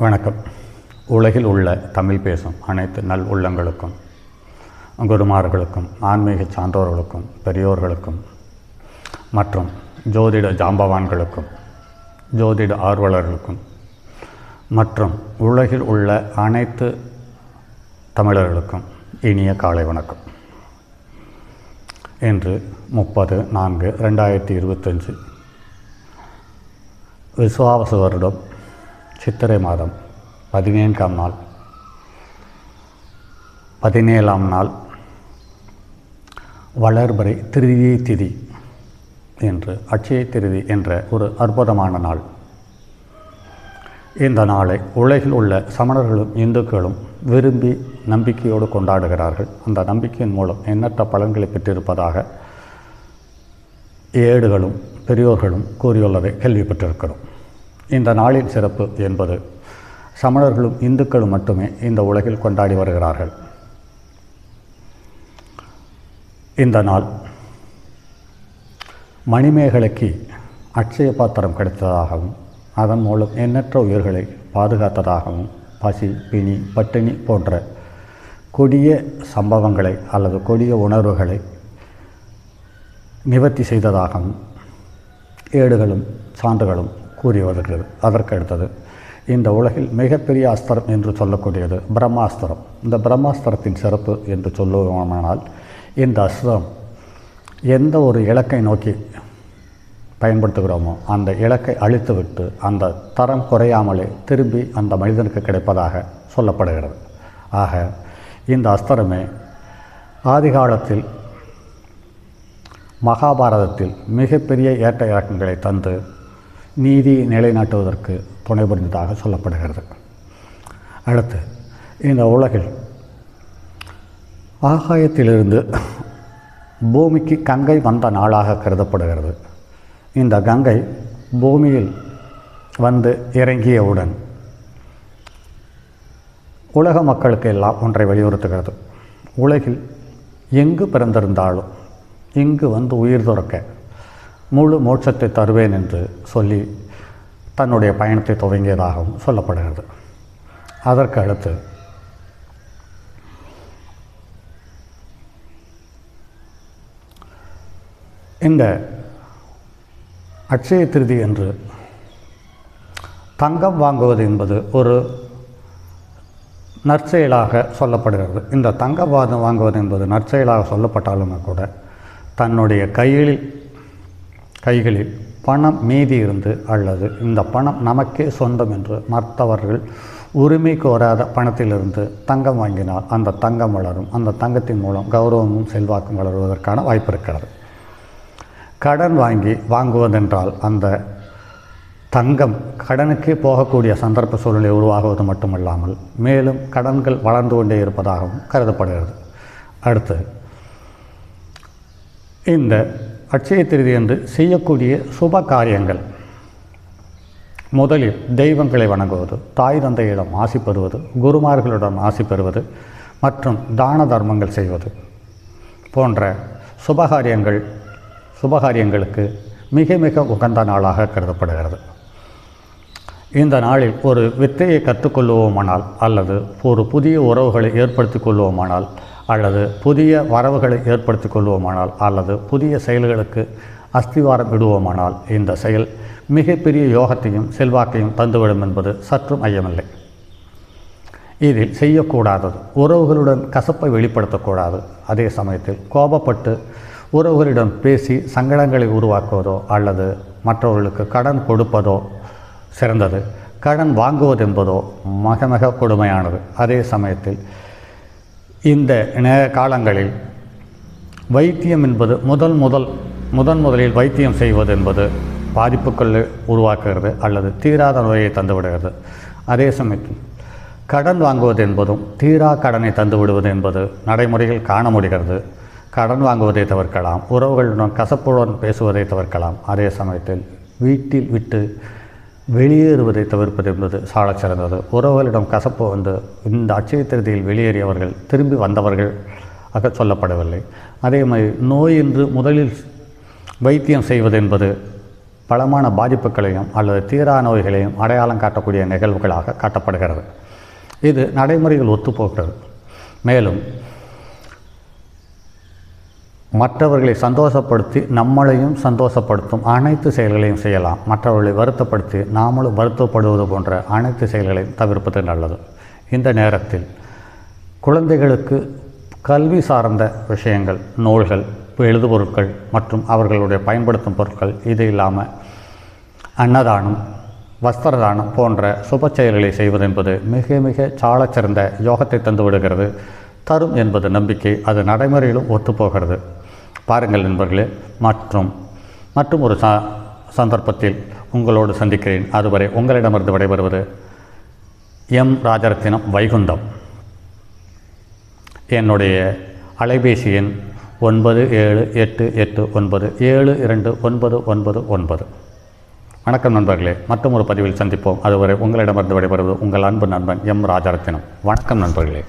வணக்கம். உலகில் உள்ள தமிழ் பேசும் அனைத்து நல் உள்ளங்களுக்கும் குருமார்களுக்கும் ஆன்மீக சான்றோர்களுக்கும் பெரியோர்களுக்கும் மற்றும் ஜோதிட ஜாம்பவான்களுக்கும் ஜோதிட ஆர்வலர்களுக்கும் மற்றும் உலகில் உள்ள அனைத்து தமிழர்களுக்கும் இனிய காலை வணக்கம். இன்று முப்பது நான்கு ரெண்டாயிரத்தி இருபத்தஞ்சு விசுவாவச வருடம். சித்திரை மாதம் பதினேழாம் நாள். பதினேழாம் நாள் வளர்பறை திருதியை திதி என்று அட்சய திருதி என்ற ஒரு அற்புதமான நாள். இந்த நாளை உலகில் உள்ள சமணர்களும் இந்துக்களும் விரும்பி நம்பிக்கையோடு கொண்டாடுகிறார்கள். அந்த நம்பிக்கையின் மூலம் எண்ணற்ற பலன்களை பெற்றிருப்பதாக ஏடுகளும் பெரியோர்களும் கூறியுள்ளதை கேள்விப்பட்டிருக்கிறோம். இந்த நாளின் சிறப்பு என்பது சமணர்களும் இந்துக்களும் மட்டுமே இந்த உலகில் கொண்டாடி வருகிறார்கள். இந்த நாள் மணிமேகலைக்கு அட்சய பாத்திரம் கிடைத்ததாகவும் அதன் மூலம் எண்ணற்ற உயிர்களை பாதுகாத்ததாகவும் பசி பிணி பட்டினி போன்ற கொடிய சம்பவங்களை அல்லது கொடிய உணர்வுகளை நிவர்த்தி செய்ததாகவும் ஏடுகளும் சான்றுகளும் கூறி வருகிறது அதற்கு அடுத்தது இந்த உலகில் மிகப்பெரிய அஸ்திரம் என்று சொல்லக்கூடியது பிரம்மாஸ்திரம். இந்த பிரம்மாஸ்திரத்தின் சிறப்பு என்று சொல்லுவோமானால் இந்த அஸ்திரம் எந்த ஒரு இலக்கை நோக்கி பயன்படுத்துகிறோமோ அந்த இலக்கை அழித்துவிட்டு அந்த தரம் குறையாமலே திரும்பி அந்த மனிதனுக்கு கிடைப்பதாக சொல்லப்படுகிறது. ஆக இந்த அஸ்திரமே ஆதிகாலத்தில் மகாபாரதத்தில் மிகப்பெரிய ஏற்ற இறக்கங்களை தந்து நீதி நிலைநாட்டுவதற்கு துணை புரிந்ததாக சொல்லப்படுகிறது. அடுத்து இந்த உலகில் ஆகாயத்திலிருந்து பூமிக்கு கங்கை வந்த நாளாக கருதப்படுகிறது. இந்த கங்கை பூமியில் வந்து இறங்கியவுடன் உலக மக்களுக்கு எல்லாம் ஒன்றை வலியுறுத்துகிறது. உலகில் எங்கு பிறந்திருந்தாலும் இங்கு வந்து உயிர் துறக்க முழு மோட்சத்தை தருவேன் என்று சொல்லி தன்னுடைய பயணத்தை துவங்கியதாகவும் சொல்லப்படுகிறது. அதற்கு அடுத்து இந்த அட்சய திருதி என்று தங்கம் வாங்குவது என்பது ஒரு நற்செயலாக சொல்லப்படுகிறது. இந்த தங்கம் வாதம் வாங்குவது என்பது நற்செயலாக சொல்லப்பட்டாலுமே கூட தன்னுடைய கையில் கைகளில் பணம் மீதி இருந்து அல்லது இந்த பணம் நமக்கே சொந்தம் என்று மற்றவர்கள் உரிமை கோராத பணத்திலிருந்து தங்கம் வாங்கினால் அந்த தங்கம் வளரும். அந்த தங்கத்தின் மூலம் கௌரவமும் செல்வாக்கும் வளருவதற்கான வாய்ப்பு இருக்கிறது. கடன் வாங்கி வாங்குவதென்றால் அந்த தங்கம் கடனுக்கே போகக்கூடிய சந்தர்ப்ப சூழ்நிலை உருவாகுவது மட்டுமல்லாமல் மேலும் கடன்கள் வளர்ந்து கொண்டே இருப்பதாகவும் கருதப்படுகிறது. அடுத்து இந்த அட்சய திருதி என்று செய்யக்கூடிய சுப காரியங்கள். முதலில் தெய்வங்களை வணங்குவது தாய் தந்தையிடம் ஆசி பெறுவது குருமார்களிடம் ஆசி பெறுவது மற்றும் தான தர்மங்கள் செய்வது போன்ற சுபகாரியங்கள் சுபகாரியங்களுக்கு மிக மிக உகந்த நாளாக கருதப்படுகிறது. இந்த நாளில் ஒரு வித்தையை கற்றுக்கொள்வோமானால் அல்லது ஒரு புதிய உறவுகளை ஏற்படுத்தி கொள்வோமானால் அல்லது புதிய வரவுகளை ஏற்படுத்தி கொள்வோமானால் அல்லது புதிய செயல்களுக்கு அஸ்திவாரம் விடுவோமானால் இந்த செயல் மிகப்பெரிய யோகத்தையும் செல்வாக்கையும் தந்துவிடும் என்பது சற்றும் ஐயமில்லை. இதில் செய்யக்கூடாதது உறவுகளுடன் கசப்பை வெளிப்படுத்தக்கூடாது. அதே சமயத்தில் கோபப்பட்டு உறவுகளிடம் பேசி சங்கடங்களை உருவாக்குவதோ அல்லது மற்றவர்களுக்கு கடன் கொடுப்பதோ சிறந்தது. கடன் வாங்குவதென்பதோ மிக மிக கொடுமையானது. அதே சமயத்தில் இந்த நே காலங்களில் வைத்தியம் என்பது முதல் முதல் முதன் முதலில் வைத்தியம் செய்வது என்பது பாதிப்புகளை உருவாக்குகிறது அல்லது தீராத நோயை தந்துவிடுகிறது. அதே சமயத்தில் கடன் வாங்குவது என்பதும் தீரா கடனை தந்து விடுவது என்பது நடைமுறையில் காண முடிகிறது. கடன் வாங்குவதை தவிர்க்கலாம் உறவுகளுடன் கசப்புடன் பேசுவதை தவிர்க்கலாம். அதே சமயத்தில் வீட்டில் விட்டு வெளியேறுவதை தவிர்ப்பது என்பது சாலச் சிறந்தது. உறவுகளிடம் கசப்பு வந்து இந்த அட்சய திருதியில் வெளியேறியவர்கள் திரும்பி வந்தவர்கள் ஆக சொல்லப்படவில்லை. அதே மாதிரி நோய் என்று முதலில் வைத்தியம் செய்வது என்பது பலமான பாதிப்புகளையும் அல்லது தீரா நோய்களையும் அடையாளம் காட்டக்கூடிய நிகழ்வுகளாக காட்டப்படுகிறது. இது நடைமுறையில் ஒத்துப்போகிறது. மேலும் மற்றவர்களை சந்தோஷப்படுத்தி நம்மளையும் சந்தோஷப்படுத்தும் அனைத்து செயல்களையும் செய்யலாம். மற்றவர்களை வருத்தப்படுத்தி நாமளும் வருத்தப்படுவது போன்ற அனைத்து செயல்களையும் தவிர்ப்பது நல்லது. இந்த நேரத்தில் குழந்தைகளுக்கு கல்வி சார்ந்த விஷயங்கள் நூல்கள் எழுதுபொருட்கள் மற்றும் அவர்களுடைய பயன்படுத்தும் பொருட்கள் இது இல்லாமல் அன்னதானம் வஸ்திரதானம் போன்ற சுப செயல்களை செய்வது என்பது மிக மிக சாலச்சிறந்த யோகத்தை தந்து விடுகிறது. தரும் என்பது நம்பிக்கை அது நடைமுறையிலும் ஒத்துப்போகிறது. பாருங்கள் நண்பர்களே மற்றும் மற்றும் ஒரு ச சந்தர்ப்பத்தில் உங்களோடு சந்திக்கிறேன். அதுவரை உங்களிடமிருந்து விடைபெறுவது எம் ராஜரத்தினம் வைகுந்தம் என்னுடைய அலைபேசி எண் ஒன்பது ஏழு எட்டு எட்டு ஒன்பது ஏழு இரண்டு ஒன்பது ஒன்பது ஒன்பது. வணக்கம் நண்பர்களே மற்றும் ஒரு பதிவில் சந்திப்போம். அதுவரை உங்களிடமிருந்து விடைபெறுவது உங்கள் அன்பு நண்பன் எம் ராஜரத்தினம். வணக்கம் நண்பர்களே.